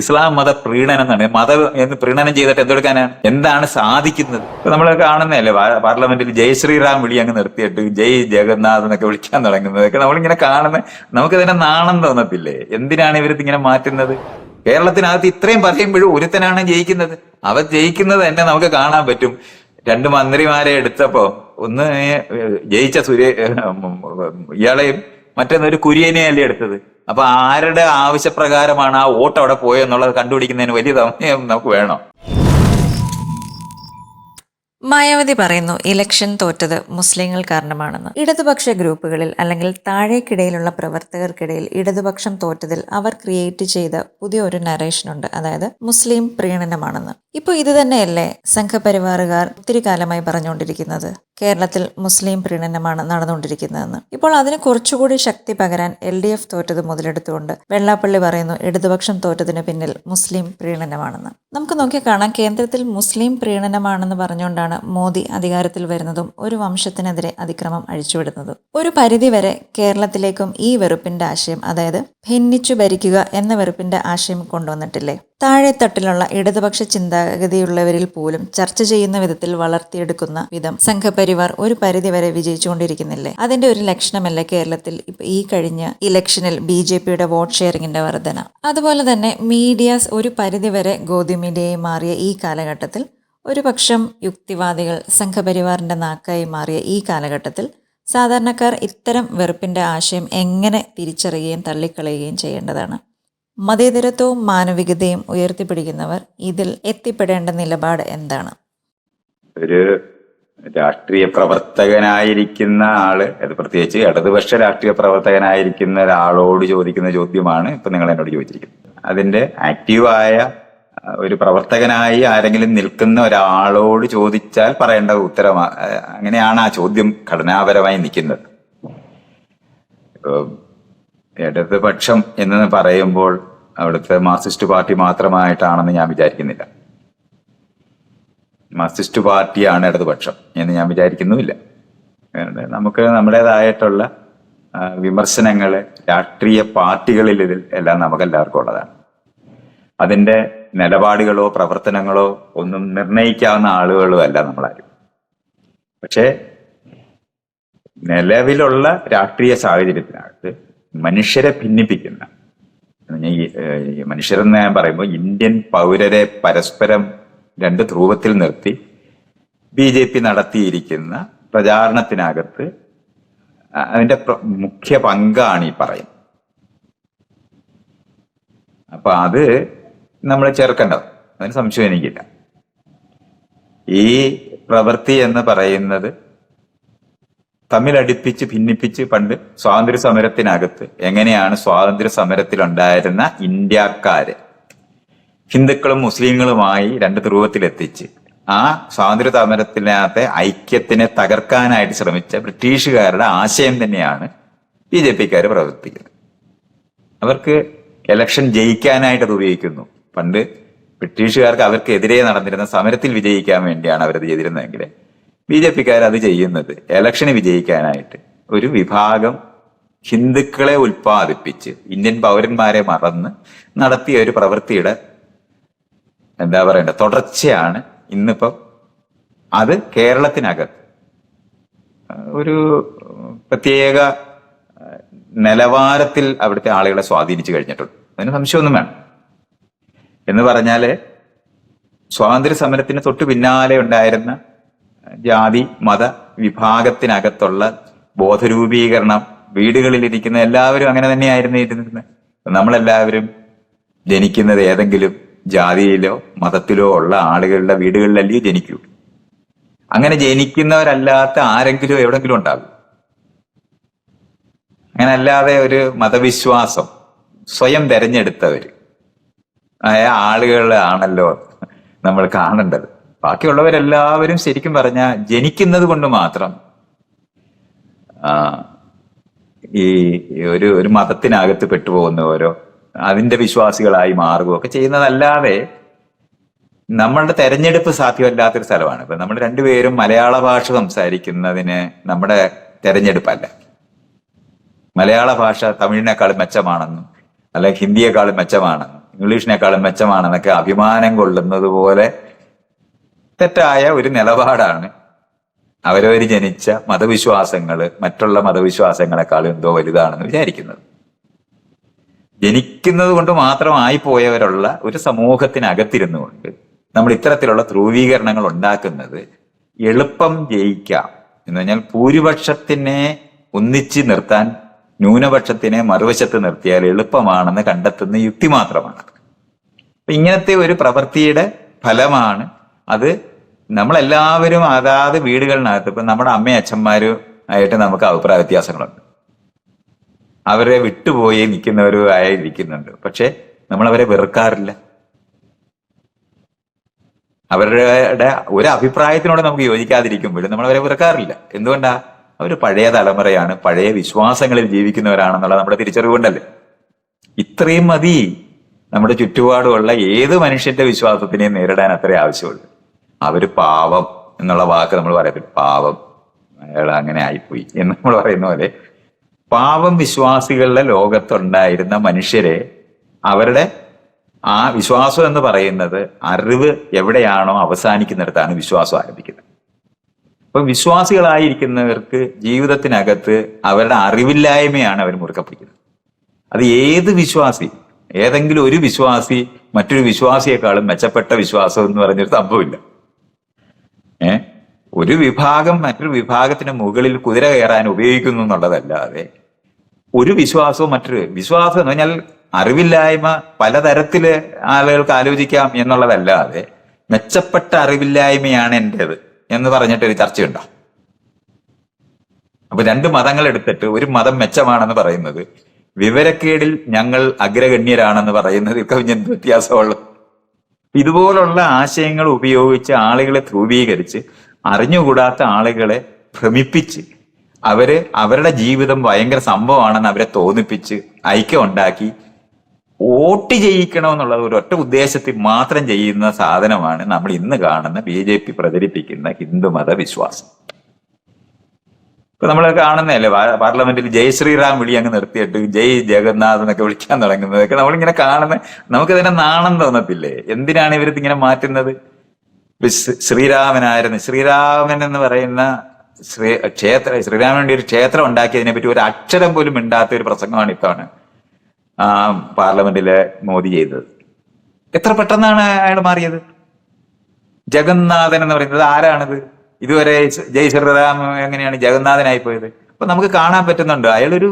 ഇസ്ലാം മത പ്രീണനം എന്നാണ്. മതം എന്ന് പ്രീണനം ചെയ്തിട്ട് എന്തെടുക്കാനാണ് എന്താണ് സാധിക്കുന്നത്? ഇപ്പൊ നമ്മൾ കാണുന്നതല്ലേ പാർലമെന്റിൽ ജയ് ശ്രീറാം വിളി അങ്ങ് നിർത്തിയിട്ട് ജയ് ജഗന്നാഥ് എന്നൊക്കെ വിളിക്കാൻ തുടങ്ങുന്നതൊക്കെ നമ്മളിങ്ങനെ കാണുന്ന നമുക്ക് തന്നെ നാണം തോന്നത്തില്ലേ? എന്തിനാണ് ഇവരിത് ഇങ്ങനെ മാറ്റുന്നത്? കേരളത്തിനകത്ത് ഇത്രയും പറയുമ്പോഴും ഒരുത്തനാണ് ജയിക്കുന്നത്. അവർ ജയിക്കുന്നത് തന്നെ നമുക്ക് കാണാൻ പറ്റും. രണ്ട് മന്ത്രിമാരെ എടുത്തപ്പോ ഒന്ന് ജയിച്ച സുരേ ഇയാളെയും മറ്റൊന്നൊരു കുര്യനെ അല്ലേ എടുത്തത്? അപ്പൊ ആരുടെ ആവശ്യപ്രകാരമാണ് ആ വോട്ട് അവിടെ പോയെന്നുള്ളത് കണ്ടുപിടിക്കുന്നതിന് വലിയ സമയം നമുക്ക് വേണം. മായാവതി പറയുന്നു ഇലക്ഷൻ തോറ്റത് മുസ്ലിങ്ങൾ കാരണമാണെന്ന്. ഇടതുപക്ഷ ഗ്രൂപ്പുകളിൽ അല്ലെങ്കിൽ താഴേക്കിടയിലുള്ള പ്രവർത്തകർക്കിടയിൽ ഇടതുപക്ഷം തോറ്റതിൽ അവർ ക്രിയേറ്റ് ചെയ്ത പുതിയ ഒരു നരേഷൻ ഉണ്ട്. അതായത് മുസ്ലിം പ്രീണനമാണെന്ന്. ഇപ്പോൾ ഇത് തന്നെയല്ലേ സംഘപരിവാറുകാർ ഒത്തിരി കാലമായി പറഞ്ഞുകൊണ്ടിരിക്കുന്നത്? കേരളത്തിൽ മുസ്ലിം പ്രീണനമാണ് നടന്നുകൊണ്ടിരിക്കുന്നതെന്ന്. ഇപ്പോൾ അതിന് കുറച്ചുകൂടി ശക്തി പകരാൻ എൽ ഡി എഫ് തോറ്റത് മുതലെടുത്തുകൊണ്ട് വെള്ളാപ്പള്ളി പറയുന്നു ഇടതുപക്ഷം തോറ്റതിന് പിന്നിൽ മുസ്ലിം പ്രീണനമാണെന്ന്. നമുക്ക് നോക്കിയാൽ കാണാം കേന്ദ്രത്തിൽ മുസ്ലിം പ്രീണനമാണെന്ന് പറഞ്ഞുകൊണ്ടാണ് മോദി അധികാരത്തിൽ വരുന്നതും ഒരു വംശത്തിനെതിരെ അതിക്രമം അഴിച്ചുവിടുന്നതും. ഒരു പരിധിവരെ കേരളത്തിലേക്കും ഈ വെറുപ്പിന്റെ ആശയം അതായത് ഭിന്നിച്ചു ഭരിക്കുക എന്ന വെറുപ്പിന്റെ ആശയം കൊണ്ടുവന്നിട്ടില്ലേ? താഴെത്തട്ടിലുള്ള ഇടതുപക്ഷ ചിന്താഗതിയുള്ളവരിൽ പോലും ചർച്ച ചെയ്യുന്ന വിധത്തിൽ വളർത്തിയെടുക്കുന്ന വിധം സംഘപരിവാർ ഒരു പരിധിവരെ വിജയിച്ചുകൊണ്ടിരിക്കുന്നില്ലേ? അതിന്റെ ഒരു ലക്ഷണമല്ലേ കേരളത്തിൽ ഈ കഴിഞ്ഞ ഇലക്ഷനിൽ ബി ജെ പിയുടെ വോട്ട് ഷെയറിംഗിന്റെ വർധന? അതുപോലെ തന്നെ മീഡിയാസ് ഒരു പരിധിവരെ ഗോതി മീഡിയയായി മാറിയ ഈ കാലഘട്ടത്തിൽ ഒരു പക്ഷം യുക്തിവാദികൾ സംഘപരിവാറിന്റെ നാക്കായി മാറിയ ഈ കാലഘട്ടത്തിൽ സാധാരണക്കാർ ഇത്തരം വെറുപ്പിന്റെ ആശയം എങ്ങനെ തിരിച്ചറിയുകയും തള്ളിക്കളയുകയും ചെയ്യേണ്ടതാണ്? മതേതരത്വവും മാനവികതയും ഉയർത്തിപ്പിടിക്കുന്നവർ ഇതിൽ എത്തിപ്പെടേണ്ട നിലപാട് എന്താണ്? ഒരു രാഷ്ട്രീയ പ്രവർത്തകനായിരിക്കുന്ന ആൾ അത് പ്രത്യേകിച്ച് ഇടതുപക്ഷ രാഷ്ട്രീയ പ്രവർത്തകനായിരിക്കുന്ന ഒരാളോട് ചോദിക്കുന്ന ചോദ്യമാണ് ഇപ്പൊ നിങ്ങൾ എന്നോട് ചോദിച്ചിരിക്കുന്നത്. അതിന്റെ ആക്റ്റീവായ ഒരു പ്രവർത്തകനായി ആരെങ്കിലും നിൽക്കുന്ന ഒരാളോട് ചോദിച്ചാൽ പറയേണ്ട ഉത്തരം അങ്ങനെയാണ് ആ ചോദ്യം ഘടനാപരമായി നിൽക്കുന്നത്. ഇടതുപക്ഷം എന്ന് പറയുമ്പോൾ അവിടുത്തെ മാർക്സിസ്റ്റ് പാർട്ടി മാത്രമായിട്ടാണെന്ന് ഞാൻ വിചാരിക്കുന്നില്ല. മാർക്സിസ്റ്റ് പാർട്ടിയാണ് ഇടതുപക്ഷം എന്ന് ഞാൻ വിചാരിക്കുന്നുമില്ല. നമുക്ക് നമ്മുടേതായിട്ടുള്ള വിമർശനങ്ങൾ രാഷ്ട്രീയ പാർട്ടികളിൽ ഇതിൽ എല്ലാം നമുക്ക് എല്ലാവർക്കും ഉള്ളതാണ്. അതിന്റെ നിലപാടുകളോ പ്രവർത്തനങ്ങളോ ഒന്നും നിർണയിക്കാവുന്ന ആളുകളോ അല്ല നമ്മളാരും. പക്ഷേ നിലവിലുള്ള രാഷ്ട്രീയ സാഹചര്യത്തിനകത്ത് മനുഷ്യരെ ഭിന്നിപ്പിക്കുന്ന മനുഷ്യരെന്ന് ഞാൻ പറയുമ്പോൾ ഇന്ത്യൻ പൗരരെ പരസ്പരം രണ്ട് ധ്രുവത്തിൽ നിർത്തി ബി ജെ പി നടത്തിയിരിക്കുന്ന പ്രചാരണത്തിനകത്ത് അതിന്റെ മുഖ്യ പങ്കാണ് ഈ പറയുന്നത്. അപ്പൊ അത് നമ്മൾ ചേർക്കേണ്ടത് അതിന് സംശയം എനിക്കില്ല. ഈ പ്രവൃത്തി എന്ന് പറയുന്നത് തമ്മിലടിപ്പിച്ച് ഭിന്നിപ്പിച്ച് പണ്ട് സ്വാതന്ത്ര്യ സമരത്തിനകത്ത് എങ്ങനെയാണ് സ്വാതന്ത്ര്യ സമരത്തിലുണ്ടായിരുന്ന ഇന്ത്യക്കാര് ഹിന്ദുക്കളും മുസ്ലിങ്ങളുമായി രണ്ട് ധ്രുവത്തിലെത്തിച്ച് ആ സ്വാതന്ത്ര്യ സമരത്തിനകത്തെ ഐക്യത്തിനെ തകർക്കാനായിട്ട് ശ്രമിച്ച ബ്രിട്ടീഷുകാരുടെ ആശയം തന്നെയാണ് ബി ജെ പിക്കാർ പ്രവർത്തിക്കുന്നത്. അവർക്ക് എലക്ഷൻ ജയിക്കാനായിട്ട് അത് ഉപയോഗിക്കുന്നു. പണ്ട് ബ്രിട്ടീഷുകാർക്ക് അവർക്കെതിരെ നടന്നിരുന്ന സമരത്തിൽ വിജയിക്കാൻ വേണ്ടിയാണ് അവരത് ചെയ്തിരുന്നതെങ്കിൽ ബി ജെ പിക്കാർ അത് ചെയ്യുന്നത് എലക്ഷന് വിജയിക്കാനായിട്ട്. ഒരു വിഭാഗം ഹിന്ദുക്കളെ ഉൽപ്പാദിപ്പിച്ച് ഇന്ത്യൻ പൗരന്മാരെ മറന്ന് നടത്തിയ ഒരു പ്രവൃത്തിയുടെ എന്താ പറയണ്ട തുടർച്ചയാണ് ഇന്നിപ്പം അത് കേരളത്തിനകത്ത്. ഒരു പ്രത്യേക നിലവാരത്തിൽ അവിടുത്തെ ആളുകളെ സ്വാധീനിച്ചു കഴിഞ്ഞിട്ടുണ്ട്. അതിന് സംശയമൊന്നും വേണം എന്ന് പറഞ്ഞാൽ സ്വാതന്ത്ര്യ സമരത്തിന് തൊട്ട് പിന്നാലെ ഉണ്ടായിരുന്ന ജാതി മത വിഭാഗത്തിനകത്തുള്ള ബോധരൂപീകരണം വീടുകളിലിരിക്കുന്ന എല്ലാവരും അങ്ങനെ തന്നെയായിരുന്നു ഇരുന്നിരുന്നത്. നമ്മളെല്ലാവരും ജനിക്കുന്നത് ഏതെങ്കിലും ജാതിയിലോ മതത്തിലോ ഉള്ള ആളുകളുടെ വീടുകളിലല്ലയോ ജനിക്കൂ. അങ്ങനെ ജനിക്കുന്നവരല്ലാത്ത ആരെങ്കിലും എവിടെങ്കിലും ഉണ്ടാകും. അങ്ങനെ അല്ലാതെ ഒരു മതവിശ്വാസം സ്വയം തെരഞ്ഞെടുത്തവര് ആയ ആളുകളാണല്ലോ നമ്മൾ കാണേണ്ടത്. ബാക്കിയുള്ളവരെല്ലാവരും ശരിക്കും പറഞ്ഞ ജനിക്കുന്നത് കൊണ്ട് മാത്രം ഈ ഒരു ഒരു മതത്തിനകത്ത് പെട്ടുപോകുന്ന ഓരോ അതിന്റെ വിശ്വാസികളായി മാറുകയൊക്കെ ചെയ്യുന്നതല്ലാതെ നമ്മളുടെ തെരഞ്ഞെടുപ്പ് സാധ്യമല്ലാത്തൊരു സ്ഥലമാണ്. ഇപ്പൊ നമ്മൾ രണ്ടുപേരും മലയാള ഭാഷ സംസാരിക്കുന്നതിന് നമ്മുടെ തെരഞ്ഞെടുപ്പല്ല. മലയാള ഭാഷ തമിഴിനേക്കാളും മെച്ചമാണെന്നും അല്ലെങ്കിൽ ഹിന്ദിയേക്കാൾ മെച്ചമാണെന്നും ഇംഗ്ലീഷിനേക്കാളും മെച്ചമാണെന്നൊക്കെ അഭിമാനം കൊള്ളുന്നത് പോലെ തെറ്റായ ഒരു നിലപാടാണ്. അവരവർ ജനിച്ച മതവിശ്വാസങ്ങൾ മറ്റുള്ള മതവിശ്വാസങ്ങളെക്കാളും എന്തോ വലുതാണെന്ന് വിചാരിക്കുന്നത്. ജനിക്കുന്നത് കൊണ്ട് മാത്രമായി പോയവരുള്ള ഒരു സമൂഹത്തിനകത്തിരുന്നു കൊണ്ട് നമ്മൾ ഇത്തരത്തിലുള്ള ധ്രുവീകരണങ്ങൾ ഉണ്ടാക്കുന്നത് എളുപ്പം ജയിക്കാം. എന്ന് പറഞ്ഞാൽ ഭൂരിപക്ഷത്തിനെ ഒന്നിച്ച് നിർത്താൻ ന്യൂനപക്ഷത്തിനെ മറുവശത്ത് നിർത്തിയാൽ എളുപ്പമാണെന്ന് കണ്ടെത്തുന്ന യുക്തി മാത്രമാണ്. ഇങ്ങനത്തെ ഒരു പ്രവൃത്തിയുടെ ഫലമാണ് അത് നമ്മളെല്ലാവരും അതാത് വീടുകളിനകത്ത് ഇപ്പൊ നമ്മുടെ അമ്മയും അച്ഛന്മാരും ആയിട്ട് നമുക്ക് അഭിപ്രായ വ്യത്യാസങ്ങളുണ്ട്. അവരെ വിട്ടുപോയി നിൽക്കുന്നവരും ആയിരിക്കുന്നുണ്ട്. പക്ഷെ നമ്മൾ അവരെ വെറുക്കാറില്ല. അവരുടെ ഒരു അഭിപ്രായത്തിനോട് നമുക്ക് യോജിക്കാതിരിക്കുമ്പോഴും നമ്മൾ അവരെ വെറുക്കാറില്ല. എന്തുകൊണ്ടാ? അവർ പഴയ തലമുറയാണ് പഴയ വിശ്വാസങ്ങളിൽ ജീവിക്കുന്നവരാണെന്നുള്ള നമ്മുടെ തിരിച്ചറിവുണ്ടല്ലേ ഇത്രയും മതി. നമ്മുടെ ചുറ്റുപാടുമുള്ള ഏത് മനുഷ്യന്റെ വിശ്വാസത്തിനെയും നേരിടാൻ അത്രേ ആവശ്യമുള്ളൂ. അവർ പാവം എന്നുള്ള വാക്ക് നമ്മൾ പറയത്തില്ല. പാവം. അയാൾ അങ്ങനെ ആയിപ്പോയി എന്ന് നമ്മൾ പറയുന്ന പോലെ പാവം വിശ്വാസികളുടെ ലോകത്തുണ്ടായിരുന്ന മനുഷ്യരെ അവരുടെ ആ വിശ്വാസം എന്ന് പറയുന്നത് അറിവ് എവിടെയാണോ അവസാനിക്കുന്നിടത്താണ് വിശ്വാസം ആരംഭിക്കുന്നത്. അപ്പൊ വിശ്വാസികളായിരിക്കുന്നവർക്ക് ജീവിതത്തിനകത്ത് അവരുടെ അറിവില്ലായ്മയാണ് അവർ മുറുക്ക പിടിക്കുന്നത് അത് ഏത് വിശ്വാസി ഏതെങ്കിലും ഒരു വിശ്വാസി മറ്റൊരു വിശ്വാസിയെക്കാളും മെച്ചപ്പെട്ട വിശ്വാസം എന്ന് പറഞ്ഞൊരു സംഭവമില്ല. ഏ? ഒരു വിഭാഗം മറ്റൊരു വിഭാഗത്തിന് മുകളിൽ കുതിര കയറാൻ ഉപയോഗിക്കുന്നു എന്നുള്ളതല്ലാതെ ഒരു വിശ്വാസവും മറ്റൊരു വിശ്വാസം എന്ന് പറഞ്ഞാൽ അറിവില്ലായ്മ പലതരത്തിൽ ആളുകൾക്ക് ആലോചിക്കാം എന്നുള്ളതല്ലാതെ മെച്ചപ്പെട്ട അറിവില്ലായ്മയാണ് എന്റേത്. എന്ന് പറഞ്ഞിട്ട് ഒരു ചർച്ചയുണ്ടോ? അപ്പൊ രണ്ട് മതങ്ങൾ എടുത്തിട്ട് ഒരു മതം മെച്ചമാണെന്ന് പറയുന്നത് വിവരക്കേടിൽ ഞങ്ങൾ അഗ്രഗണ്യരാണെന്ന് പറയുന്നത് കവിഞ്ഞ വ്യത്യാസമുള്ളൂ? ഇതുപോലുള്ള ആശയങ്ങൾ ഉപയോഗിച്ച് ആളുകളെ ധ്രുവീകരിച്ച് അറിഞ്ഞുകൂടാത്ത ആളുകളെ ഭ്രമിപ്പിച്ച് അവർ അവരുടെ ജീവിതം ഭയങ്കര സംഭവമാണെന്ന് അവരെ തോന്നിപ്പിച്ച് ഐക്യം ഉണ്ടാക്കി വോട്ട് ചെയ്യിക്കണമെന്നുള്ള ഒരു ഒറ്റ ഉദ്ദേശത്തിൽ മാത്രം ചെയ്യുന്ന സാധനമാണ് നമ്മൾ ഇന്ന് കാണുന്ന ബി ജെ പി പ്രചരിപ്പിക്കുന്ന ഹിന്ദുമത വിശ്വാസം ഇപ്പൊ നമ്മൾ കാണുന്നതല്ലേ? പാർലമെന്റിൽ ജയ് ശ്രീറാം വിളി അങ്ങ് നിർത്തിയിട്ട് ജയ് ജഗന്നാഥ് എന്നൊക്കെ വിളിക്കാൻ തുടങ്ങുന്നതൊക്കെ നമ്മളിങ്ങനെ കാണുന്ന നമുക്ക് തന്നെ നാണം തോന്നത്തില്ലേ? എന്തിനാണ് ഇവരിത് ഇങ്ങനെ മാറ്റുന്നത് ശ്രീരാമനായിരുന്നു. ശ്രീരാമൻ എന്ന് പറയുന്ന ശ്രീ ക്ഷേത്ര ശ്രീരാമൻ ഒരു ക്ഷേത്രം ഉണ്ടാക്കിയതിനെ പറ്റി ഒരു അക്ഷരം പോലും മിണ്ടാത്ത ഒരു പ്രസംഗമാണ് ഇത്തവണ. പാർലമെന്റിലെ മോദി ചെയ്തത്. എത്ര പെട്ടെന്നാണ് അയാൾ മാറിയത്? ജഗന്നാഥൻ എന്ന് പറയുന്നത് ആരാണിത്? ഇതുവരെ ജയ് ശ്രീറാം എങ്ങനെയാണ് ജഗന്നാഥനായി പോയത്? അപ്പൊ നമുക്ക് കാണാൻ പറ്റുന്നുണ്ട്. അയാളൊരു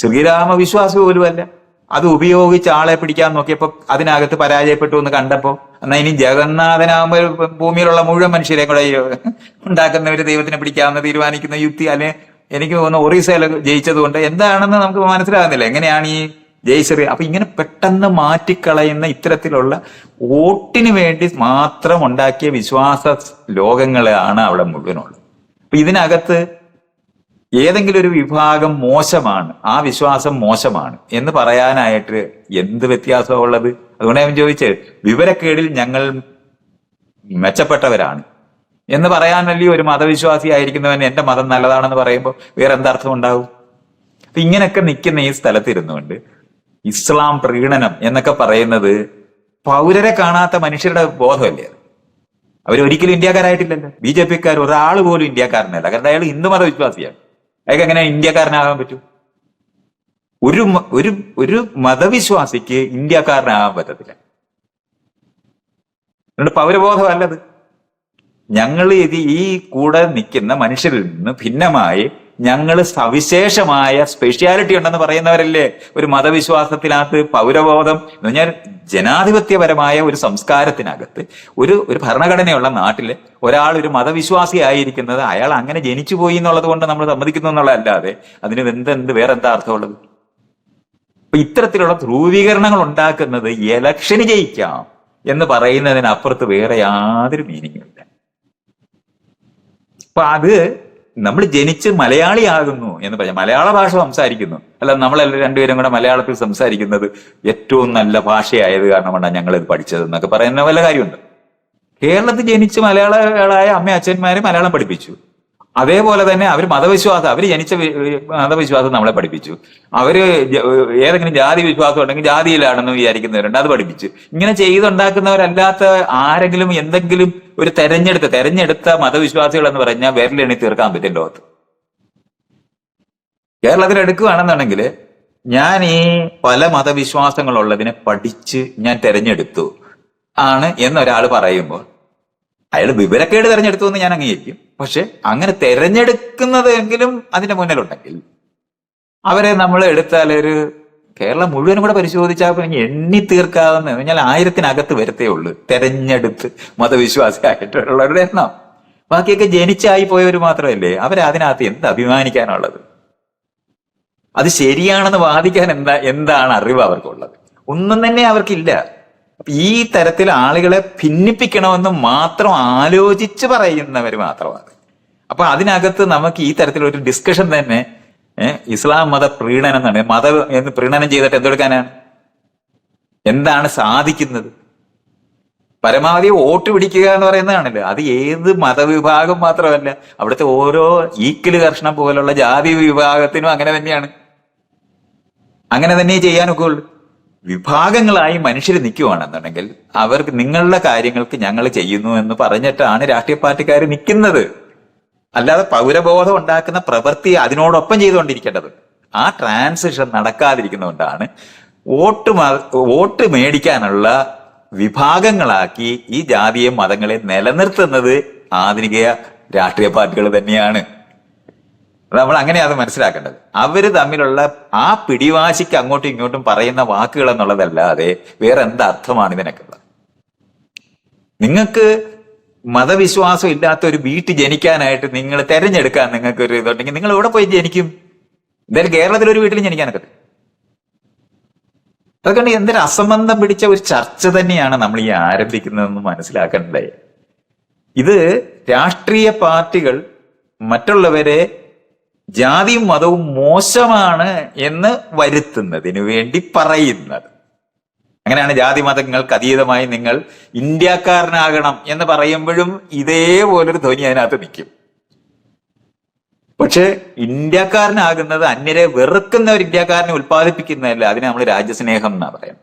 ശ്രീരാമ വിശ്വാസം പോലും അല്ല. അത് ഉപയോഗിച്ച് ആളെ പിടിക്കാൻ നോക്കിയപ്പോ അതിനകത്ത് പരാജയപ്പെട്ടു എന്ന് കണ്ടപ്പോ എന്നാ ഇനി ജഗന്നാഥനാകുമ്പോൾ ഭൂമിയിലുള്ള മുഴുവൻ മനുഷ്യരെ കൂടെ ഉണ്ടാക്കുന്ന ഉണ്ടാക്കുന്നവര് ദൈവത്തിനെ പിടിക്കാമെന്ന് തീരുമാനിക്കുന്ന യുക്തി അല്ലെ എനിക്ക് തോന്നുന്നു ഒറീസയിൽ ജയിച്ചതുകൊണ്ട് എന്താണെന്ന് നമുക്ക് മനസ്സിലാകുന്നില്ല. എങ്ങനെയാണ് ഈ ജയ്ശ്രീ അപ്പൊ ഇങ്ങനെ പെട്ടെന്ന് മാറ്റിക്കളയുന്ന ഇത്തരത്തിലുള്ള വോട്ടിന് വേണ്ടി മാത്രം ഉണ്ടാക്കിയ വിശ്വാസ ലോകങ്ങളാണ് അവിടെ മുഴുവനുള്ളത്. അപ്പൊ ഇതിനകത്ത് ഏതെങ്കിലും ഒരു വിഭാഗം മോശമാണ് ആ വിശ്വാസം മോശമാണ് എന്ന് പറയാനായിട്ട് എന്ത് വ്യത്യാസമാണ് ഉള്ളത്? അതുകൊണ്ട് ഞാൻ ചോദിച്ചത്. വിവരക്കേടിൽ ഞങ്ങൾ മെച്ചപ്പെട്ടവരാണ്. എന്ന് പറയാനല്ലേ ഒരു മതവിശ്വാസി ആയിരിക്കുന്നവൻ എന്റെ മതം നല്ലതാണെന്ന് പറയുമ്പോൾ വേറെ എന്തർത്ഥം ഉണ്ടാവും? അപ്പൊ ഇങ്ങനെയൊക്കെ നിൽക്കുന്ന ഈ സ്ഥലത്തിരുന്നുകൊണ്ട് ഇസ്ലാം പ്രീണനം എന്നൊക്കെ പറയുന്നത് പൗരരെ കാണാത്ത മനുഷ്യരുടെ ബോധമല്ലേ അത്? അവരൊരിക്കലും ഇന്ത്യക്കാരായിട്ടില്ലല്ലോ. ബി ജെ പിക്കാർ ഒരാൾ പോലും ഇന്ത്യക്കാരനല്ല. കാരണം അയാൾ ഹിന്ദു മതവിശ്വാസിയാണ്. അയാൾക്ക് എങ്ങനെ ഇന്ത്യക്കാരനാകാൻ പറ്റും? ഒരു ഒരു ഒരു മതവിശ്വാസിക്ക് ഇന്ത്യക്കാരനാകാൻ പറ്റത്തില്ല. അതുകൊണ്ട് പൗരബോധമല്ലത്. ഞങ്ങൾ ഇത് ഈ കൂടെ നിൽക്കുന്ന മനുഷ്യരിൽ നിന്ന് ഭിന്നമായി ഞങ്ങൾ സവിശേഷമായ സ്പെഷ്യാലിറ്റി ഉണ്ടെന്ന് പറയുന്നവരല്ലേ? ഒരു മതവിശ്വാസത്തിനകത്ത് പൗരബോധം എന്ന് പറഞ്ഞാൽ ജനാധിപത്യപരമായ ഒരു സംസ്കാരത്തിനകത്ത് ഒരു ഒരു ഭരണഘടനയുള്ള നാട്ടിൽ ഒരാൾ ഒരു മതവിശ്വാസി ആയിരിക്കുന്നത് അയാൾ അങ്ങനെ ജനിച്ചു പോയി എന്നുള്ളത് കൊണ്ട് നമ്മൾ സമ്മതിക്കുന്നു എന്നുള്ളതല്ലാതെ അതിന് എന്തെന്ത് എന്ത് വേറെ എന്താ അർത്ഥമുള്ളത്? അപ്പൊ ഇത്തരത്തിലുള്ള ധ്രുവീകരണങ്ങൾ ഉണ്ടാക്കുന്നത് ഇലക്ഷന് ജയിക്കാം എന്ന് പറയുന്നതിനപ്പുറത്ത് വേറെ യാതൊരു മീനിങ്ങും ഇല്ല. അപ്പൊ അത് നമ്മൾ ജനിച്ച് മലയാളിയാകുന്നു എന്ന് പറയാം. മലയാള ഭാഷ സംസാരിക്കുന്നു. അല്ല നമ്മളെല്ലാം രണ്ടുപേരും കൂടെ മലയാളത്തിൽ സംസാരിക്കുന്നത് ഏറ്റവും നല്ല ഭാഷയായത് കാരണമാണ് ഞങ്ങൾ ഇത് പഠിച്ചത് എന്നൊക്കെ പറയുന്ന വല്ല കാര്യമുണ്ട്. കേരളത്തിൽ ജനിച്ച് മലയാളികളായ അമ്മ അച്ഛന്മാരെ മലയാളം പഠിപ്പിച്ചു. അതേപോലെ തന്നെ അവർ മതവിശ്വാസം അവർ ജനിച്ച മതവിശ്വാസം നമ്മളെ പഠിപ്പിച്ചു. അവർ ഏതെങ്കിലും ജാതി വിശ്വാസം ഉണ്ടെങ്കിൽ ജാതിയിലാണെന്ന് വിചാരിക്കുന്നവരുണ്ട് അത് പഠിപ്പിച്ചു. ഇങ്ങനെ ചെയ്തുണ്ടാക്കുന്നവരല്ലാത്ത ആരെങ്കിലും എന്തെങ്കിലും ഒരു തെരഞ്ഞെടുത്ത തെരഞ്ഞെടുത്ത മതവിശ്വാസികൾ എന്ന് പറഞ്ഞാൽ വിരലെണ്ണി തീർക്കാൻ പറ്റും ലോകത്ത്. കേരളത്തിൽ എടുക്കുകയാണെന്നുണ്ടെങ്കിൽ ഞാൻ ഈ പല മതവിശ്വാസങ്ങളുള്ളതിനെ പഠിച്ച് ഞാൻ തെരഞ്ഞെടുത്തു ആണ് എന്നൊരാൾ പറയുമ്പോൾ അയാൾ വിവരക്കേട് തെരഞ്ഞെടുത്തു എന്ന് ഞാൻ അംഗീകരിക്കും. പക്ഷെ അങ്ങനെ തെരഞ്ഞെടുക്കുന്നത് എങ്കിലും അതിന്റെ മുന്നിലുണ്ടെങ്കിൽ അവരെ നമ്മൾ എടുത്താൽ ഒരു കേരളം മുഴുവനും കൂടെ പരിശോധിച്ചാൽ ഇപ്പൊ എണ്ണി തീർക്കാവുന്ന കഴിഞ്ഞാൽ ആയിരത്തിനകത്ത് വരത്തേ ഉള്ളൂ. തെരഞ്ഞെടുത്ത് മതവിശ്വാസിയായിട്ടുള്ളവരുടെ എണ്ണം. ബാക്കിയൊക്കെ ജനിച്ചായി പോയവർ മാത്രമല്ലേ? അവരതിനകത്ത് എന്ത് അഭിമാനിക്കാനുള്ളത്? അത് ശരിയാണെന്ന് വാദിക്കാൻ എന്താ എന്താണ് അറിവ് അവർക്കുള്ളത്? ഒന്നും തന്നെ അവർക്കില്ല. ഈ തരത്തിൽ ആളുകളെ ഭിന്നിപ്പിക്കണമെന്ന് മാത്രം ആലോചിച്ച് പറയുന്നവർ മാത്രമാണ്. അപ്പൊ അതിനകത്ത് നമുക്ക് ഈ തരത്തിലൊരു ഡിസ്കഷൻ തന്നെ ഇസ്ലാം മത പ്രീണനം എന്നാണ്. മത എന്ന് പ്രീണനം ചെയ്തിട്ട് എന്തെടുക്കാനാണ്? എന്താണ് സാധിക്കുന്നത്? പരമാവധി വോട്ട് പിടിക്കുക എന്ന് പറയുന്നതാണല്ലോ. അത് ഏത് മതവിഭാഗം മാത്രമല്ല. അവിടുത്തെ ഓരോ ഈക്കൽ കർഷണം പോലുള്ള ജാതി വിഭാഗത്തിനും അങ്ങനെ തന്നെയാണ്. അങ്ങനെ തന്നെ ചെയ്യാനൊക്കെ ഉള്ളു. വിഭാഗങ്ങളായി മനുഷ്യർ നിൽക്കുവാണെന്നുണ്ടെങ്കിൽ അവർക്ക് നിങ്ങളുടെ കാര്യങ്ങൾക്ക് ഞങ്ങൾ ചെയ്യുന്നു എന്ന് പറഞ്ഞിട്ടാണ് രാഷ്ട്രീയ പാർട്ടിക്കാർ നിൽക്കുന്നത് അല്ലാതെ പൗരബോധം ഉണ്ടാക്കുന്ന പ്രവൃത്തി അതിനോടൊപ്പം ചെയ്തുകൊണ്ടിരിക്കേണ്ടത്. ആ ട്രാൻസിഷൻ നടക്കാതിരിക്കുന്നതുകൊണ്ടാണ് വോട്ട് വോട്ട് മേടിക്കാനുള്ള വിഭാഗങ്ങളാക്കി ഈ ജാതിയെ മതങ്ങളെ നിലനിർത്തുന്നത് ആധുനിക രാഷ്ട്രീയ പാർട്ടികൾ തന്നെയാണ്. നമ്മൾ അങ്ങനെയാണ് അത് മനസ്സിലാക്കേണ്ടത്. അവർ തമ്മിലുള്ള ആ പിടിവാശിക്ക് അങ്ങോട്ടും ഇങ്ങോട്ടും പറയുന്ന വാക്കുകൾ എന്നുള്ളതല്ലാതെ വേറെ എന്ത് അർത്ഥമാണ് ഇതിനൊക്കെ ഉള്ളത് നിങ്ങൾക്ക് മതവിശ്വാസം ഇല്ലാത്ത ഒരു വീട്ടിൽ ജനിക്കാനായിട്ട് നിങ്ങൾ തെരഞ്ഞെടുക്കാൻ നിങ്ങൾക്ക് ഒരു ഇതുണ്ടെങ്കിൽ നിങ്ങൾ എവിടെ പോയി ജനിക്കും? എന്തായാലും കേരളത്തിൽ ഒരു വീട്ടിൽ ജനിക്കാനൊക്കെ അതൊക്കെ എന്തൊരു അസംബന്ധം പിടിച്ച ഒരു ചർച്ച തന്നെയാണ് നമ്മൾ ഈ ആരംഭിക്കുന്നതെന്ന് മനസ്സിലാക്കേണ്ടത്. ഇത് രാഷ്ട്രീയ പാർട്ടികൾ മറ്റുള്ളവരെ ജാതിയും മതവും മോശമാണ് എന്ന് വരുത്തുന്നതിന് വേണ്ടി പറയുന്നത്. അങ്ങനെയാണ് ജാതി മതങ്ങൾക്ക് അതീതമായി നിങ്ങൾ ഇന്ത്യക്കാരനാകണം എന്ന് പറയുമ്പോഴും ഇതേപോലൊരു ധ്വനി അതിനകത്ത് നിൽക്കും. പക്ഷെ ഇന്ത്യക്കാരനാകുന്നത് അന്യരെ വെറുക്കുന്ന ഒരു ഇന്ത്യക്കാരനെ ഉൽപ്പാദിപ്പിക്കുന്നതല്ല അതിനെ നമ്മൾ രാജ്യസ്നേഹം എന്നാ പറയാം.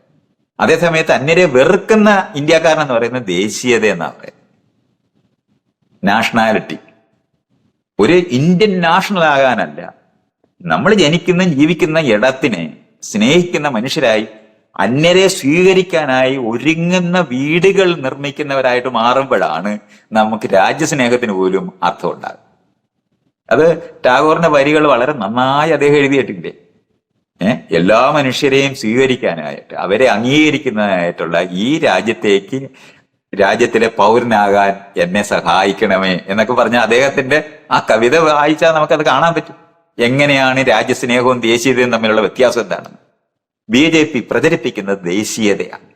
അതേസമയത്ത് അന്യരെ വെറുക്കുന്ന ഇന്ത്യക്കാരൻ എന്ന് പറയുന്നത് ദേശീയത എന്നാ പറയാം. നാഷണാലിറ്റി. ഒരു ഇന്ത്യൻ നാഷണൽ ആകാനല്ല. നമ്മൾ ജനിക്കുന്ന ജീവിക്കുന്ന ഇടത്തിനെ സ്നേഹിക്കുന്ന മനുഷ്യരായി അന്യരെ സ്വീകരിക്കാനായി ഒരുങ്ങുന്ന വീടുകൾ നിർമ്മിക്കുന്നവരായിട്ട് മാറുമ്പോഴാണ് നമുക്ക് രാജ്യസ്നേഹത്തിന് പോലും അർത്ഥം ഉണ്ടാകും അത് ടാഗോറിന്റെ വരികൾ വളരെ നന്നായി അദ്ദേഹം എഴുതിയിട്ടില്ലേ ഏർ എല്ലാ മനുഷ്യരെയും സ്വീകരിക്കാനായിട്ട് അവരെ അംഗീകരിക്കുന്നതായിട്ടുള്ള ഈ രാജ്യത്തേക്ക് രാജ്യത്തിലെ പൗരനാകാൻ എന്നെ സഹായിക്കണമേ എന്നൊക്കെ പറഞ്ഞ അദ്ദേഹത്തിന്റെ ആ കവിത വായിച്ചാൽ നമുക്കത് കാണാൻ പറ്റും. എങ്ങനെയാണ് രാജ്യസ്നേഹവും ദേശീയതയും തമ്മിലുള്ള വ്യത്യാസം എന്താണ്? ബി ജെ പി പ്രചരിപ്പിക്കുന്നത് ദേശീയതയാണ്.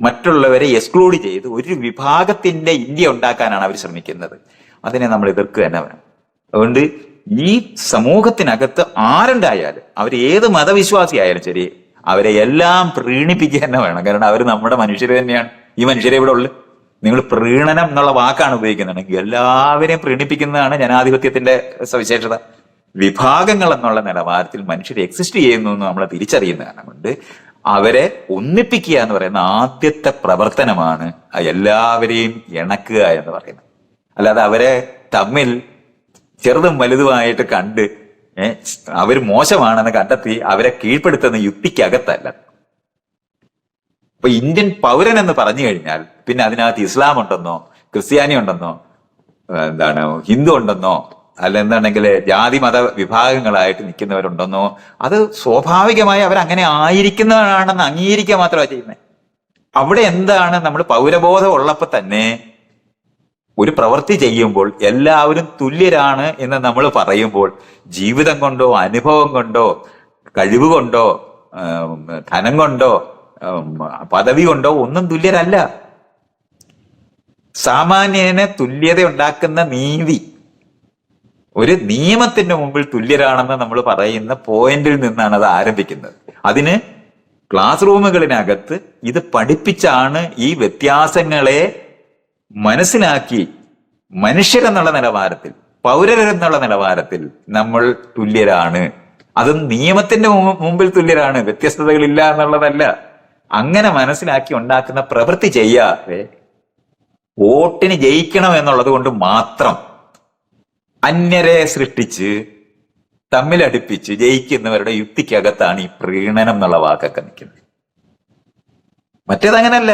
മറ്റുള്ളവരെ എക്സ്ക്ലൂഡ് ചെയ്ത് ഒരു വിഭാഗത്തിന്റെ ഇന്ത്യ ഉണ്ടാക്കാനാണ് അവർ ശ്രമിക്കുന്നത്. അതിനെ നമ്മൾ എതിർക്കുക തന്നെ വേണം അതുകൊണ്ട് ഈ സമൂഹത്തിനകത്ത് ആരുണ്ടായാലും അവർ ഏത് മതവിശ്വാസിയായാലും ശരി അവരെ എല്ലാം പ്രീണിപ്പിക്കുക തന്നെ വേണം. കാരണം അവർ നമ്മുടെ മനുഷ്യർ തന്നെയാണ്. ഈ മനുഷ്യരെ ഇവിടെ ഉള്ളു. നിങ്ങൾ പ്രീണനം എന്നുള്ള വാക്കാണ് ഉപയോഗിക്കുന്നുണ്ടെങ്കിൽ എല്ലാവരെയും പ്രീണിപ്പിക്കുന്നതാണ് ജനാധിപത്യത്തിന്റെ സവിശേഷത. വിഭാഗങ്ങൾ എന്നുള്ള നിലവാരത്തിൽ മനുഷ്യർ എക്സിസ്റ്റ് ചെയ്യുന്നു എന്ന് നമ്മൾ തിരിച്ചറിയുന്നതാണ് അതുകൊണ്ട് കൊണ്ട് അവരെ ഒന്നിപ്പിക്കുക എന്ന് പറയുന്ന ആദ്യത്തെ പ്രവർത്തനമാണ് എല്ലാവരെയും ഇണക്കുക എന്ന് പറയുന്നത്. അല്ലാതെ അവരെ തമ്മിൽ ചെറുതും വലുതുമായിട്ട് കണ്ട് അവർ മോശമാണെന്ന് കണ്ടെത്തി അവരെ കീഴ്പ്പെടുത്തുന്ന യുക്തിക്കകത്തല്ല. അപ്പൊ ഇന്ത്യൻ പൗരൻ എന്ന് പറഞ്ഞു കഴിഞ്ഞാൽ പിന്നെ അതിനകത്ത് ഇസ്ലാം ഉണ്ടെന്നോ ക്രിസ്ത്യാനി ഉണ്ടെന്നോ എന്താണ് ഹിന്ദു ഉണ്ടെന്നോ അല്ല എന്താണെങ്കിൽ ജാതി മത വിഭാഗങ്ങളായിട്ട് നിൽക്കുന്നവരുണ്ടെന്നോ അത് സ്വാഭാവികമായി അവരങ്ങനെ ആയിരിക്കുന്നവരാണെന്ന് അംഗീകരിക്കുക മാത്രമാണ് ചെയ്യുന്നത്. അവിടെ എന്താണ് നമ്മൾ പൗരബോധം ഉള്ളപ്പോൾ തന്നെ ഒരു പ്രവൃത്തി ചെയ്യുമ്പോൾ എല്ലാവരും തുല്യരാണ് എന്ന് നമ്മൾ പറയുമ്പോൾ ജീവിതം കൊണ്ടോ അനുഭവം കൊണ്ടോ കഴിവ് കൊണ്ടോ ധനം കൊണ്ടോ പദവി കൊണ്ടോ ഒന്നും തുല്യരല്ല. സാമാന്യന് തുല്യത ഉണ്ടാക്കുന്ന നീതി. ഒരു നിയമത്തിന്റെ മുമ്പിൽ തുല്യരാണെന്ന് നമ്മൾ പറയുന്ന പോയിന്റിൽ നിന്നാണ് അത് ആരംഭിക്കുന്നത്. അതിന് ക്ലാസ് റൂമുകളിനകത്ത് ഇത് പഠിപ്പിച്ചാണ് ഈ വ്യത്യാസങ്ങളെ മനസ്സിലാക്കി മനുഷ്യരെന്നുള്ള നിലവാരത്തിൽ പൗരരെന്നുള്ള നിലവാരത്തിൽ നമ്മൾ തുല്യരാണ്. അത് നിയമത്തിന്റെ മുമ്പിൽ തുല്യരാണ് വ്യത്യസ്തതകളില്ല എന്നുള്ളതല്ല. അങ്ങനെ മനസ്സിലാക്കി ഉണ്ടാക്കുന്ന പ്രവൃത്തി ചെയ്യാതെ വോട്ടിന് ജയിക്കണം എന്നുള്ളത് കൊണ്ട് മാത്രം അന്യരെ സൃഷ്ടിച്ച് തമ്മിലടുപ്പിച്ച് ജയിക്കുന്നവരുടെ യുക്തിക്കകത്താണ് ഈ പ്രീണനം എന്നുള്ള വാക്കൊക്കെ നിൽക്കുന്നത്. മറ്റേതങ്ങനല്ല.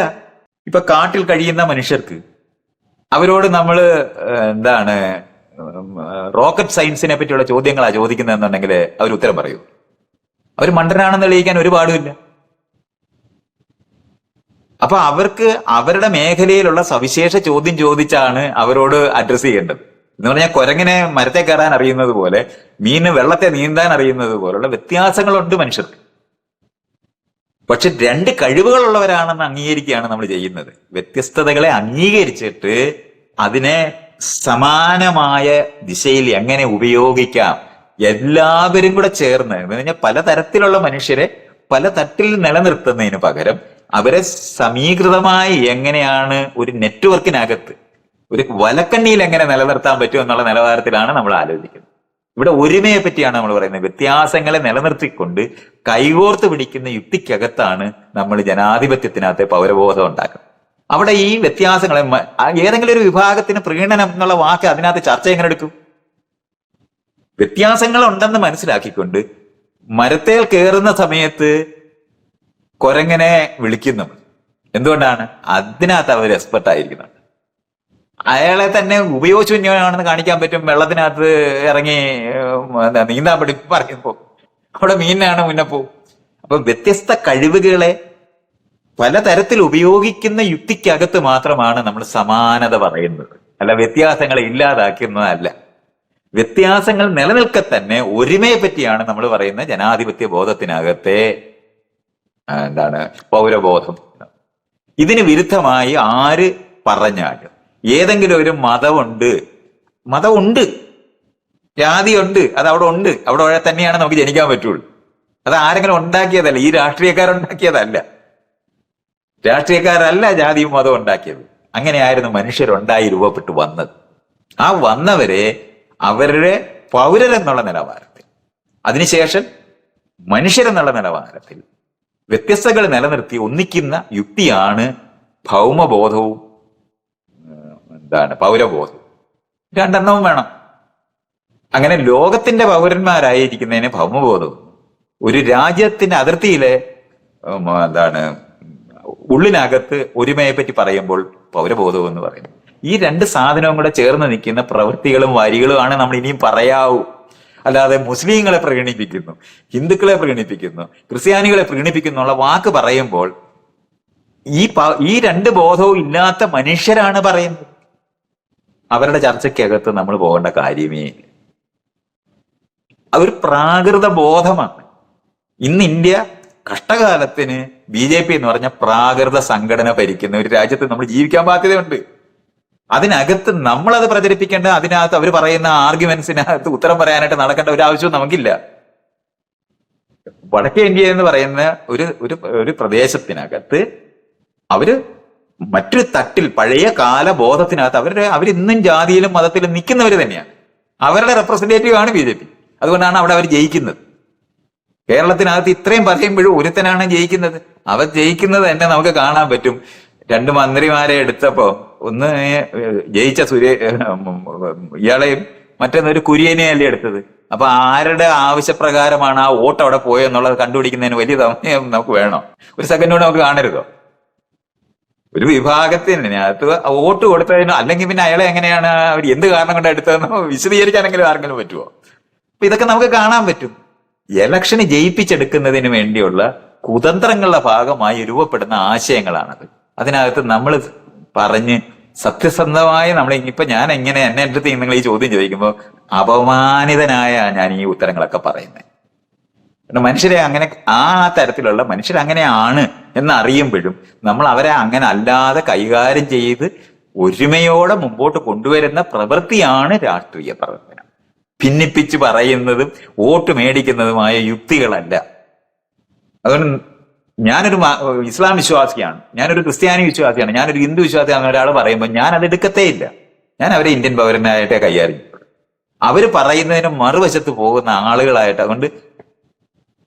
ഇപ്പൊ കാട്ടിൽ കഴിയുന്ന മനുഷ്യർക്ക് അവരോട് നമ്മൾ എന്താണ് റോക്കറ്റ് സയൻസിനെ പറ്റിയുള്ള ചോദ്യങ്ങളാ ചോദിക്കുന്നതെന്നുണ്ടെങ്കിൽ അവർ ഉത്തരം പറയൂ. അവർ മണ്ടനാണെന്ന് തെളിയിക്കാൻ ഒരു പാടുമില്ല അപ്പൊ അവർക്ക് അവരുടെ മേഖലയിലുള്ള സവിശേഷ ചോദ്യം ചോദിച്ചാണ് അവരോട് അഡ്രസ് ചെയ്യേണ്ടത്. എന്ന് പറഞ്ഞാൽ കുരങ്ങിനെ മരത്തെ കയറാൻ അറിയുന്നത് പോലെ മീന് വെള്ളത്തെ നീന്താൻ അറിയുന്നത് പോലുള്ള വ്യത്യാസങ്ങളുണ്ട് മനുഷ്യർക്ക്. പക്ഷെ രണ്ട് കഴിവുകളുള്ളവരാണെന്ന് അംഗീകരിക്കുകയാണ് നമ്മൾ ചെയ്യുന്നത്. വ്യത്യസ്തതകളെ അംഗീകരിച്ചിട്ട് അതിനെ സമാനമായ ദിശയിൽ എങ്ങനെ ഉപയോഗിക്കാം എല്ലാവരും കൂടെ ചേർന്ന് എന്ന് പറഞ്ഞാൽ പലതരത്തിലുള്ള മനുഷ്യരെ പല തട്ടിൽ നിലനിർത്തുന്നതിന് പകരം അവരെ സമീകൃതമായി എങ്ങനെയാണ് ഒരു നെറ്റ്വർക്കിനകത്ത് ഒരു വലക്കണ്ണിയിൽ എങ്ങനെ നിലനിർത്താൻ പറ്റും എന്നുള്ള നിലവാരത്തിലാണ് നമ്മൾ ആലോചിക്കുന്നത്. ഇവിടെ ഒരുമയെ പറ്റിയാണ് നമ്മൾ പറയുന്നത്. വ്യത്യാസങ്ങളെ നിലനിർത്തിക്കൊണ്ട് കൈകോർത്ത് പിടിക്കുന്ന യുക്തിക്കകത്താണ് നമ്മൾ ജനാധിപത്യത്തിനകത്തെ പൗരബോധം ഉണ്ടാക്കുന്നത്. അവിടെ ഈ വ്യത്യാസങ്ങളെ ഏതെങ്കിലും ഒരു വിഭാഗത്തിന് പ്രീണനം എന്നുള്ള വാക്ക് അതിനകത്ത് ചർച്ച എങ്ങനെ എടുക്കും? വ്യത്യാസങ്ങൾ ഉണ്ടെന്ന് മനസ്സിലാക്കിക്കൊണ്ട് മരത്തേൽ കയറുന്ന സമയത്ത് കൊരങ്ങനെ വിളിക്കുന്നു. എന്തുകൊണ്ടാണ്? അതിനകത്ത് അവർ എക്സ്പെർട്ട് ആയിരിക്കുന്നുണ്ട് അയാളെ തന്നെ ഉപയോഗശൂന്യമാണെന്ന് കാണിക്കാൻ പറ്റും. വെള്ളത്തിനകത്ത് ഇറങ്ങി നീന്താൻ പഠി പറയുമ്പോ അവിടെ മീനാണ് മുന്നേ പോകും അപ്പൊ വ്യത്യസ്ത കഴിവുകളെ പലതരത്തിൽ ഉപയോഗിക്കുന്ന യുക്തിക്കകത്ത് മാത്രമാണ് നമ്മൾ സമാനത പറയുന്നത്. അല്ല വ്യത്യാസങ്ങളെ ഇല്ലാതാക്കുന്നതല്ല. വ്യത്യാസങ്ങൾ നിലനിൽക്കെ തന്നെ ഒരുമയെ പറ്റിയാണ് നമ്മൾ പറയുന്ന ജനാധിപത്യ ബോധത്തിനകത്തെ എന്താണ്? പൗരബോധം. ഇതിന് വിരുദ്ധമായി ആര് പറഞ്ഞാലും ഏതെങ്കിലും ഒരു മതമുണ്ട്. മതമുണ്ട്. ജാതിയുണ്ട്. അത് അവിടെ ഉണ്ട്. അവിടെ തന്നെയാണ് നമുക്ക് ജനിക്കാൻ പറ്റുള്ളൂ. അത് ആരെങ്കിലും ഉണ്ടാക്കിയതല്ല. ഈ രാഷ്ട്രീയക്കാരുണ്ടാക്കിയതല്ല. രാഷ്ട്രീയക്കാരല്ല ജാതിയും മതവും ഉണ്ടാക്കിയത്. അങ്ങനെയായിരുന്നു മനുഷ്യരുണ്ടായി രൂപപ്പെട്ടു വന്നത്. ആ വന്നവരെ അവരുടെ പൗരരെന്നുള്ള നിലവാരത്തിൽ. അതിനുശേഷം മനുഷ്യരെന്നുള്ള നിലവാരത്തിൽ വ്യത്യസ്തകൾ നിലനിർത്തി ഒന്നിക്കുന്ന യുക്തിയാണ് ഭൗമബോധവും എന്താണ് പൗരബോധവും. രണ്ടെണ്ണവും വേണം. അങ്ങനെ ലോകത്തിന്റെ പൗരന്മാരായിരിക്കുന്നതിന് ഭൗമബോധവും. ഒരു രാജ്യത്തിന്റെ അതിർത്തിയിലെ എന്താണ് ഉള്ളിനകത്ത് ഒരുമയെ പറ്റി പറയുമ്പോൾ പൗരബോധവും എന്ന് പറയുന്നു. ഈ രണ്ട് സാധനവും കൂടെ ചേർന്ന് നിൽക്കുന്ന പ്രവൃത്തികളും വരികളുമാണ് നമ്മൾ ഇനിയും പറയാവൂ. അല്ലാതെ മുസ്ലിങ്ങളെ പ്രീണിപ്പിക്കുന്നു ഹിന്ദുക്കളെ പ്രീണിപ്പിക്കുന്നു ക്രിസ്ത്യാനികളെ പ്രീണിപ്പിക്കുന്നു എന്നുള്ള വാക്ക് പറയുമ്പോൾ ഈ ഈ രണ്ട് ബോധവും ഇല്ലാത്ത മനുഷ്യരാണ് പറയുന്നത്. അവരുടെ ചർച്ചയ്ക്കകത്ത് നമ്മൾ പോകേണ്ട കാര്യമേ ഇല്ല. അതൊരു പ്രാകൃത ബോധമാണ്. ഇന്ന് ഇന്ത്യ കഷ്ടകാലത്തിന് ബി ജെ പി എന്ന് പറഞ്ഞ പ്രാകൃത സംഘടന ഭരിക്കുന്ന ഒരു രാജ്യത്ത് നമ്മൾ ജീവിക്കാൻ ബാധ്യതയുണ്ട്. അതിനകത്ത് നമ്മളത് പ്രചരിപ്പിക്കേണ്ട അതിനകത്ത് അവർ പറയുന്ന ആർഗ്യുമെന്റ്സിനകത്ത് ഉത്തരം പറയാനായിട്ട് നടക്കേണ്ട ഒരു ആവശ്യവും നമുക്കില്ല. വടക്കേ ഇന്ത്യ എന്ന് പറയുന്ന ഒരു ഒരു ഒരു പ്രദേശത്തിനകത്ത് അവർ മറ്റൊരു തട്ടിൽ പഴയ കാല ബോധത്തിനകത്ത് അവരുടെ അവരിന്നും ജാതിയിലും മതത്തിലും നിൽക്കുന്നവർ തന്നെയാണ്. അവരുടെ റെപ്രസെന്റേറ്റീവ് ആണ് ബി ജെ പി. അതുകൊണ്ടാണ് അവിടെ അവർ ജയിക്കുന്നത്. കേരളത്തിനകത്ത് ഇത്രയും പറയുമ്പോഴും ഒരുത്തനാണ് ജയിക്കുന്നത്. അവർ ജയിക്കുന്നത് തന്നെ നമുക്ക് കാണാൻ പറ്റും. രണ്ട് മന്ത്രിമാരെ എടുത്തപ്പോ ഒന്ന് ജയിച്ച സുര ഇയാളെയും മറ്റൊന്നൊരു കുര്യനെയല്ലേ എടുത്തത്? അപ്പൊ ആരുടെ ആവശ്യപ്രകാരമാണ് ആ വോട്ട് അവിടെ പോയെന്നുള്ളത് കണ്ടുപിടിക്കുന്നതിന് വലിയ സമയം നമുക്ക് വേണോ? ഒരു സെക്കൻഡ് നമുക്ക് കാണരുതോ? ഒരു വിഭാഗത്തിന് അത് വോട്ട് കൊടുത്തതിനോ അല്ലെങ്കിൽ പിന്നെ അയാളെ എങ്ങനെയാണ് അവർ എന്ത് കാരണം കൊണ്ട് എടുത്തതെന്നോ വിശദീകരിക്കാനെങ്കിലും ആർക്കെങ്കിലും പറ്റുമോ അപ്പൊ ഇതൊക്കെ നമുക്ക് കാണാൻ പറ്റും. ഇലക്ഷന് ജയിപ്പിച്ചെടുക്കുന്നതിന് വേണ്ടിയുള്ള കുതന്ത്രങ്ങളുടെ ഭാഗമായി രൂപപ്പെടുന്ന ആശയങ്ങളാണത്. അതിനകത്ത് നമ്മൾ പറഞ്ഞ് സത്യസന്ധമായി നമ്മൾ ഇപ്പൊ ഞാൻ എങ്ങനെ എന്നെ എന്റെ അടുത്ത് നിങ്ങൾ ഈ ചോദ്യം ചോദിക്കുമ്പോൾ അപമാനിതനായ ഞാൻ ഈ ഉത്തരങ്ങളൊക്കെ പറയുന്നത് മനുഷ്യരെ അങ്ങനെ ആ തരത്തിലുള്ള മനുഷ്യർ അങ്ങനെയാണ് എന്ന് അറിയുമ്പോഴും നമ്മൾ അവരെ അങ്ങനെ അല്ലാതെ കൈകാര്യം ചെയ്ത് ഒരുമയോടെ മുമ്പോട്ട് കൊണ്ടുവരുന്ന പ്രവൃത്തിയാണ് രാഷ്ട്രീയ പ്രവർത്തനം. ഭിന്നിപ്പിച്ച് പറയുന്നതും വോട്ട് മേടിക്കുന്നതുമായ യുക്തികളല്ല. അതുകൊണ്ട് ഞാനൊരു ഇസ്ലാം വിശ്വാസിയാണ്. ഞാനൊരു ക്രിസ്ത്യാനി വിശ്വാസിയാണ്. ഞാനൊരു ഹിന്ദു വിശ്വാസിയാണ് ഒരാൾ പറയുമ്പോൾ ഞാൻ അത് എടുക്കത്തേ ഇല്ല. ഞാൻ അവരെ ഇന്ത്യൻ പൗരനായിട്ടേ കൈകാര്യം അവർ പറയുന്നതിന് മറുവശത്ത് പോകുന്ന ആളുകളായിട്ട് അതുകൊണ്ട്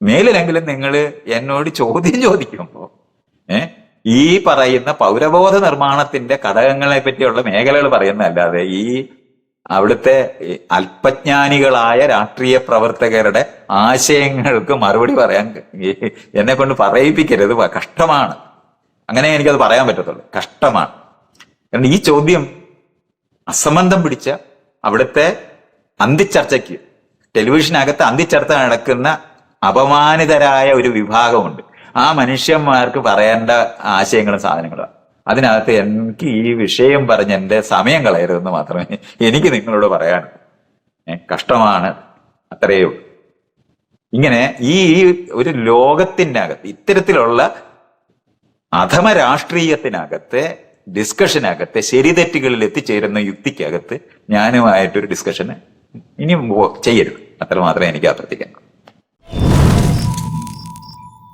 മേലിലെങ്കിലും നിങ്ങൾ എന്നോട് ചോദ്യം ചോദിക്കുമ്പോൾ ഏ ഈ പറയുന്ന പൗരബോധ നിർമ്മാണത്തിന്റെ ഘടകങ്ങളെ പറ്റിയുള്ള മേഖലകൾ പറയുന്നതല്ലാതെ ഈ അവിടുത്തെ അല്പജ്ഞാനികളായ രാഷ്ട്രീയ പ്രവർത്തകരുടെ ആശയങ്ങൾക്ക് മറുപടി പറയാൻ എന്നെ കൊണ്ട് പറയിപ്പിക്കരുത് കഷ്ടമാണ്. അങ്ങനെ എനിക്കത് പറയാൻ പറ്റത്തുള്ളൂ. കഷ്ടമാണ്. കാരണം ഈ ചോദ്യം അസംബന്ധം പിടിച്ച അവിടുത്തെ അന്തിച്ചർച്ചയ്ക്ക് ടെലിവിഷനകത്ത് അന്തിച്ചർച്ച നടക്കുന്ന അപമാനിതരായ ഒരു വിഭാഗമുണ്ട്. ആ മനുഷ്യന്മാർക്ക് പറയേണ്ട ആശയങ്ങളും സാധനങ്ങളും അതിനകത്ത് എനിക്ക് ഈ വിഷയം പറഞ്ഞ് എന്റെ സമയം കളയരുതെന്ന് മാത്രമേ എനിക്ക് നിങ്ങളോട് ഏ, കഷ്ടമാണ്. അത്രയേ ഉള്ളൂ. ഇങ്ങനെ ഈ ഒരു ലോകത്തിന്റെ അകത്ത് ഇത്തരത്തിലുള്ള അധമ രാഷ്ട്രീയത്തിനകത്ത് ഡിസ്കഷനകത്ത് ശരിതെറ്റുകളിൽ എത്തിച്ചേരുന്ന യുക്തിക്കകത്ത് ഞാനുമായിട്ടൊരു ഡിസ്കഷന് ഇനി ചെയ്യരുത്. അത്ര മാത്രമേ എനിക്ക് അഭ്യർത്ഥിക്കാൻ